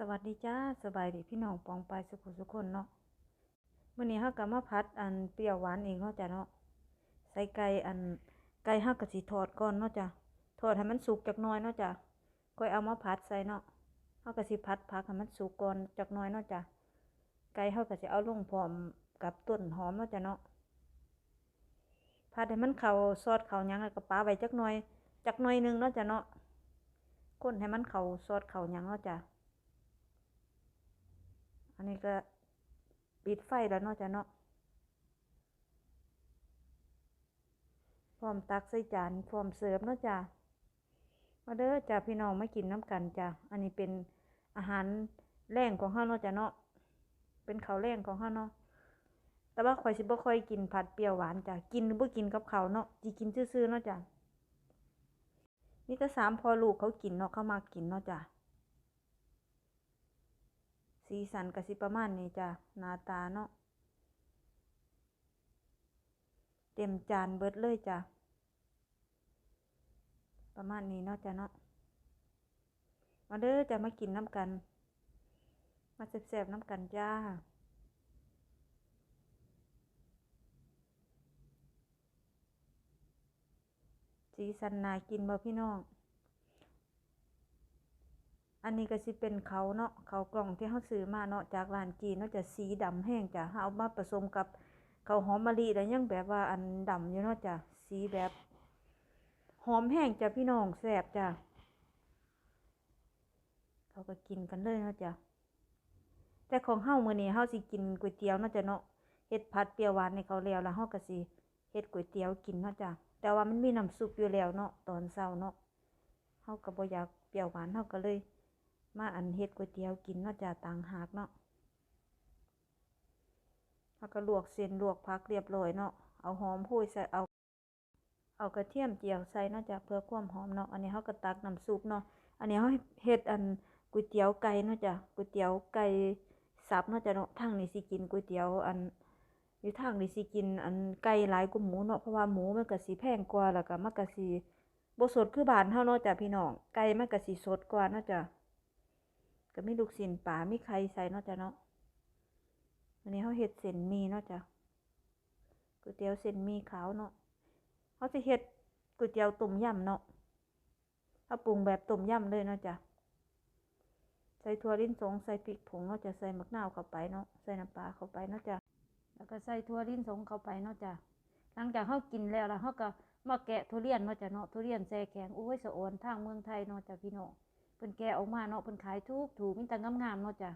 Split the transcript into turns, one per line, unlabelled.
สวัสดีจ้าสบายดีพี่น้องปองไปสุขุสุกคนเนาะมื้อนี้เฮาก็มาผัดอันเปรี้ยวหวานเองเนาะจ้ะเนาะใส่ไก่อันไก่เฮาก็สิทอดก่อนเนาะจ้ะทอดให้มันสุกจักหน่อยเนาะจ้ะค่อยเอามาผัดใส่เนาะเฮาก็สิผัดผักให้มันสุกก่อนจักหน่อยเนาะจ้ะไก่เฮาก็สิเอาลงพร้อมกับต้นหอมเนาะจ้ะเนาะผัดให้มันเข้าซอสเข้าหยังแล้วก็ปาไว้จักหน่อยจักหน่อยหนึงเนาะจ้ะเนาะคนให้มันเข้าซอสเข้าหยังเนาะจ้ะ อันนี้ก็ปิดไฟแล้วเนาะจ้ะเนาะพร้อมตักใส่จานพร้อมเสิร์ฟเนาะจ้ะมาเด้อจ้ะพี่น้องมากินน้ำกันจ้ะอันนี้เป็นอาหารแรงของเฮาเนาะจ้ะเนาะเป็นข้าวแรงของเฮาเนาะแต่ว่าข่อยสิบ่ค่อยกินผัดเปรี้ยวหวานจ้ะกินหรือบ่กินกับข้าวเนาะสิกินซื่อๆเนาะจ้ะนี่แต่สามพอลูกเขากินเนาะเขามากินเนาะจ้ะ สีสันก็สิประมาณนี้จ้ะหน้าตาเนาะเต็มจานเบิดเลยจ้ะประมาณนี้เนาะจ้ะเนาะมาเด้อจะมากินน้ำกัน มาแซ่บๆน้ำกันจ้าสีสันน่ากินบ่พี่น้อง อันนี้ก็สิเป็นเขาเนาะเขากล่องที่เขาซื้อมาเนาะจากร้านจีนเนาะจะสีดำแห้งจ้ะเขาเอามาผสมกับเขาหอมมะลิแล้วยังแบบว่าอันดำอยู่เนาะจ้ะสีแบบหอมแห้งจ้ะพี่น้องแซ่บจ้ะเขาก็กินกันเลยเนาะจ้ะแต่ของเฮามื้อนี้เฮาสิกินก๋วยเตี๋ยวเนาะจ้ะเนาะเฮ็ดผัดเปรี้ยวหวานให้เขาแล้วแล้วเฮาก็สิเฮ็ดก๋วยเตี๋ยวกินเนาะจ้ะแต่ว่ามันมีน้ำซุปอยู่แล้วเนาะตอนเช้าเนาะเฮาก็บ่อยากเปรี้ยวหวานเฮาก็เลย มาอันเฮ็ดก๋วยเตี๋ยวกินเนาะจะต่างหากเนาะแล้วก็ลวกเส้นลวกผักเรียบร้อยเนาะ เอาหอมโห้ยใส่เอา เอากระเทียมเจียวใส่เนาะจะเพื่อความหอมเนาะ อันนี้เฮาก็ตักน้ำซุปเนาะ อันนี้เฮาเฮ็ดอันก๋วยเตี๋ยวไก่เนาะจะก๋วยเตี๋ยวไก่สับเนาะจะเนาะทางนี้สิกินก๋วยเตี๋ยวอันอยู่ทางนี้สิกินอันไก่หลายกว่าหมูเนาะ เพราะว่าหมูมันก็สิแพงกว่าแล้วก็มันก็สิบ่สดคือบ้านเฮาเนาะจ้ะพี่น้อง ไก่มันก็สิสดกว่าเนาะจ้ะ ก็มีลูกชิ้นปลามีไข่ใส่เนาะจ้ะเนาะวันนี้เขาเฮ็ดเส้นมี่เนาะจ้ะก๋วยเตี๋ยวเส้นมีขาวเนาะเขาจะเฮ็ดก๋วยเตี๋ยวต้มยำเนาะเขาปรุงแบบต้มยำเลยเนาะจ้ะใส่ถั่วลิ้นสงใส่พริกผงเนาะจ้ะใส่มะนาวเข้าไปเนาะใส่น้ำปลาเข้าไปเนาะจ้ะแล้วก็ใส่ถั่วลิ้นสงเข้าไปเนาะจ้ะหลังจากเขากินแล้วแล้วเขาก็มาแกะทุเรียนเนาะจ้ะเนาะทุเรียนแช่แข็งโอ้ยสะออนทางเมืองไทยเนาะจ้ะพี่น้อง เพิ่นแกะออกมาเนาะเพิ่นขายทุกถูกมีแต่งามๆเนาะจ้ะ